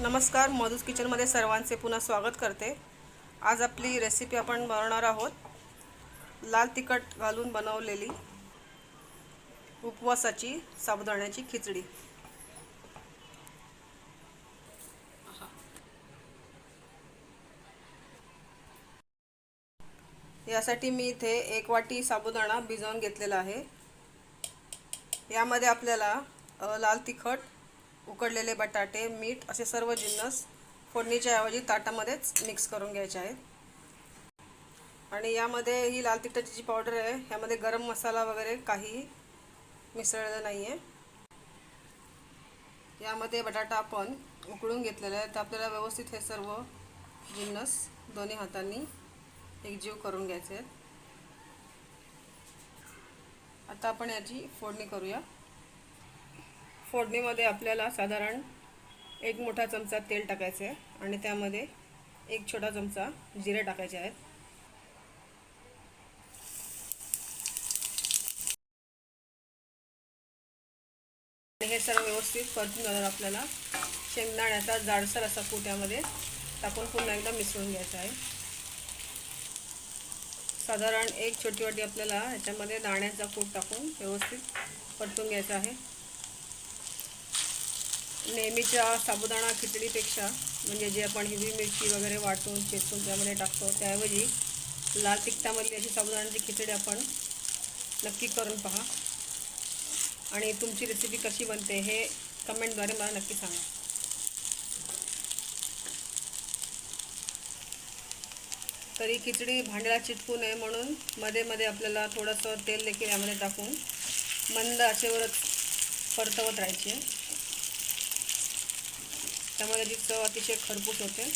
नमस्कार मधुस किचनमध्ये सर्वांचे पुन्हा स्वागत करते. आज आपली रेसिपी आपण बनवणार आहोत. लाल तिखट घालून बनवलेली उपवासाची साबुदाण्याची खिचडी. यासाठी मी इथे एक वाटी साबुदाणा भिजवून घेतलेला आहे. यामध्ये आपल्याला लाल तिखट उकडलेले बटाटे मीठ असे सर्व जिन्नस फोडणीच्या ऐवजी ताटामध्येच मिक्स करून घ्यायचे आहेत. आणि यामध्ये ही लाल तिखटाची जी पावडर आहे ह्यामध्ये गरम मसाला वगैरे काही मिसळलेलं नाही आहे यामध्ये बटाटा आपण उकळून घेतलेला आहे. तर आपल्याला व्यवस्थित हे सर्व जिन्नस दोन्ही हातांनी एकजीव करून घ्यायचे आहेत. आता आपण याची फोडणी करूया. फोडणीमध्ये आपल्याला साधारण एक मोठा चमचा तेल टाकायचं आहे आणि त्यामध्ये एक छोटा चमचा जिरे टाकायचे आहेत. आणि हे सर्व व्यवस्थित परतून झाल्यावर आपल्याला. शेंगदाण्याचा जाडसर असा कुट्यामध्ये टाकून पुन्हा एकदा मिसळून घ्यायचा आहे. साधारण एक छोटी वाटी आपल्याला याच्यामध्ये दाण्याचा कूट टाकून व्यवस्थित परतून घ्यायचा आहे. नेहमीच्या साबुदाणा खिचडीपेक्षा म्हणजे जे आपण हिरवी मिरची वगैरे वाटून चेचून त्यामध्ये टाकतो त्याऐवजी लाल तिखटामधली अशी साबुदाण्याची खिचडी आपण नक्की करून पहा. आणि तुमची रेसिपी कशी बनते हे कमेंटद्वारे मला नक्की सांगा. तरी खिचडी भांड्याला चिटकू नये म्हणून मध्ये मध्ये आपल्याला थोडंसं तेल देखील यामध्ये टाकून मंद आचेवरच परतवत राहायची. त्यामुळे त्याची चव अतिशय खरपूस होते.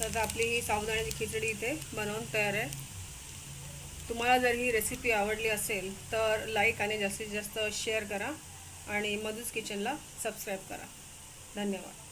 तर आपली ही साबुदाण्याची खिचडी इथे बनवून तयार आहे. तुम्हाला जर ही रेसिपी आवडली असेल तर लाईक आणि जास्तीत जास्त शेअर करा आणि मधुस किचनला सबस्क्राईब करा. धन्यवाद.